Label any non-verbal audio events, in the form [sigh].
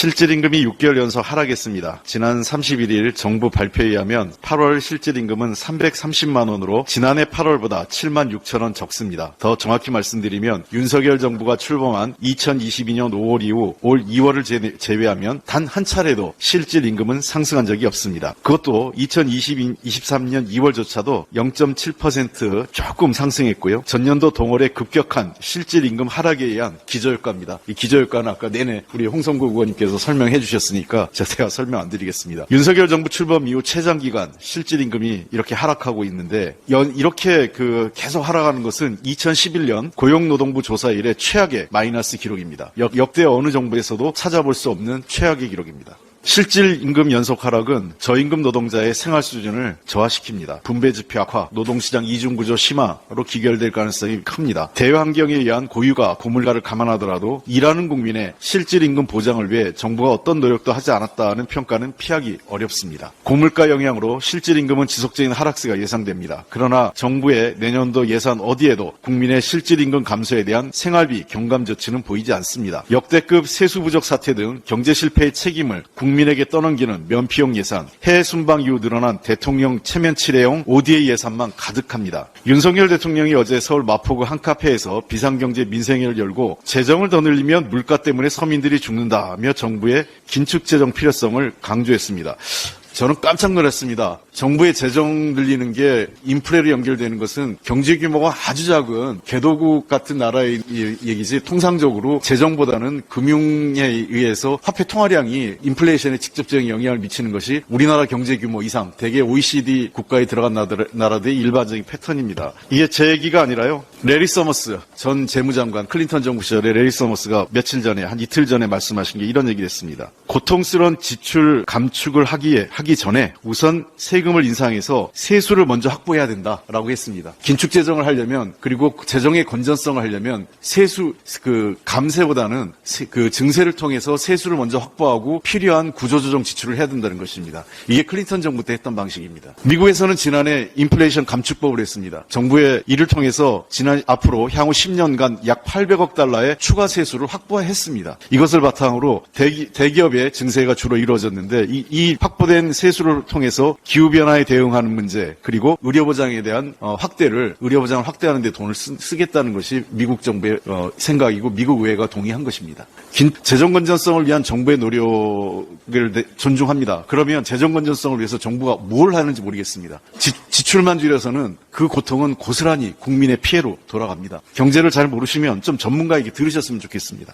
실질임금이 6개월 연속 하락했습니다. 지난 31일 정부 발표에 의하면 8월 실질임금은 330만 원으로 지난해 8월보다 7만 6천 원 적습니다. 더 정확히 말씀드리면 윤석열 정부가 출범한 2022년 5월 이후 올 2월을 제외하면 단 한 차례도 실질임금은 상승한 적이 없습니다. 그것도 2023년 2월조차도 0.7% 조금 상승했고요. 전년도 동월의 급격한 실질임금 하락에 의한 기저효과입니다. 이 기저효과는 아까 내내 우리 홍성구 의원님께서 설명해 주셨으니까 제가 [laughs] 설명 안 드리겠습니다. 윤석열 정부 출범 이후 최장 기간 실질 임금이 이렇게 하락하고 있는데 연- 이렇게 그 계속 하락하는 것은 2011년 고용노동부 조사 이래 최악의 마이너스 기록입니다. 역, 역대 어느 정부에서도 찾아볼 수 없는 최악의 기록입니다. 실질 임금 연속 하락은 저임금 노동자의 생활 수준을 저하시킵니다. 분배 지표 악화, 노동시장 이중 구조 심화로 기결될 가능성이 큽니다. 대외 환경에 의한 고유가 고물가를 감안하더라도 일하는 국민의 실질 임금 보장을 위해 정부가 어떤 노력도 하지 않았다는 평가는 피하기 어렵습니다. 고물가 영향으로 실질 임금은 지속적인 하락세가 예상됩니다. 그러나 정부의 내년도 예산 어디에도 국민의 실질 임금 감소에 대한 생활비 경감 조치는 보이지 않습니다. 역대급 세수 부족 사태 등 경제 실패의 책임을 국민 에게 떠넘기는 면피용 예산, 해외 순방 이후 늘어난 대통령 체면 칠해용 ODA 예산만 가득합니다. 윤석열 대통령이 어제 서울 마포구 한 카페에서 비상경제 민생회를 열고 재정을 더 늘리면 물가 때문에 서민들이 죽는다며 정부의 긴축 재정 필요성을 강조했습니다. 저는 깜짝 놀랐습니다. 정부의 재정 늘리는 게 인플레로 연결되는 것은 경제 규모가 아주 작은 개도국 같은 나라의 이- 얘기지 통상적으로 재정보다는 금융에 의해서 화폐 통화량이 인플레이션에 직접적인 영향을 미치는 것이 우리나라 경제 규모 이상 대개 OECD 국가에 들어간 나라들의 일반적인 패턴입니다. 이게 제 얘기가 아니라요. 레리 서머스 전 재무장관 클린턴 정부 시절에 레리 서머스가 며칠 전에 한 이틀 전에 말씀하신 게 이런 얘기를 했습니다. 고통스러운 지출 감축을 하기에 하기 전에 우선 세금을 인상해서 세수를 먼저 확보해야 된다라고 했습니다. 긴축 재정을 하려면 그리고 재정의 건전성을 하려면 세수 그 감세보다는 세- 그 증세를 통해서 세수를 먼저 확보하고 필요한 구조조정 지출을 해야 된다는 것입니다. 이게 클린턴 정부 때 했던 방식입니다. 미국에서는 지난해 인플레이션 감축법을 했습니다. 정부의 이를 통해서 지난 앞으로 향후 10년간 약 800억 달러의 추가 세수를 확보했습니다. 이것을 바탕으로 대기, 대기업의 증세가 주로 이루어졌는데 이, 이 확보된 세수를 통해서 기후 변화에 대응하는 문제 그리고 의료 보장에 대한 어, 확대를 의료 보장을 확대하는 데 돈을 쓰, 겠다는 것이 미국 정부의 어, 생각이고 미국 의회가 동의한 것입니다. 긴- 재정 건전성을 위한 정부의 노력을 내- 존중합니다. 그러면 재정 건전성을 위해서 정부가 뭘 하는지 모르겠습니다. 지, 지출만 줄여서는 그 고통은 고스란히 국민의 피해로 돌아갑니다. 경제를 잘 모르시면 좀 전문가에게 들으셨으면 좋겠습니다.